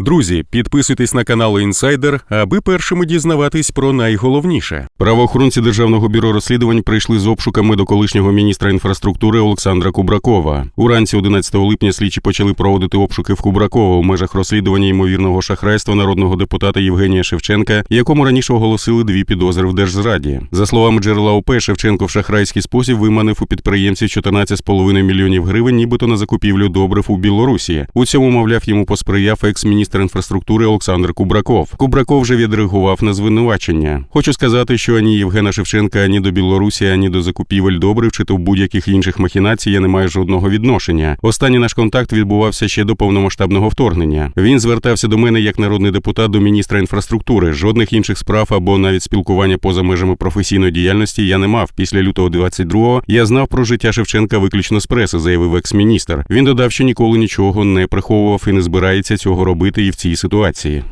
Друзі, підписуйтесь на канал Інсайдер, аби першими дізнаватись про найголовніше. Правоохоронці Державного бюро розслідувань прийшли з обшуками до колишнього міністра інфраструктури Олександра Кубракова. Уранці 11 липня слідчі почали проводити обшуки в Кубракова у межах розслідування ймовірного шахрайства народного депутата Євгенія Шевченка, якому раніше оголосили дві підозри в держзраді. За словами джерела ОП, Шевченко в шахрайський спосіб виманив у підприємців 14,5 мільйонів гривень, нібито на закупівлю добрив у Білорусі. У цьому, мовляв, йому посприяв екс-міністр інфраструктури Олександр Кубраков. Кубраков вже відреагував на звинувачення. Хочу сказати, що ані Євгена Шевченка, ані до Білорусі, ані до закупівель добрив чи то будь-яких інших махінацій я не маю жодного відношення. Останній наш контакт відбувався ще до повномасштабного вторгнення. Він звертався до мене як народний депутат до міністра інфраструктури. Жодних інших справ або навіть спілкування поза межами професійної діяльності я не мав. Після лютого 22-го я знав про життя Шевченка виключно з преси, заявив екс-міністр. Він додав, що ніколи нічого не приховував і не збирається цього робити і в цій ситуації.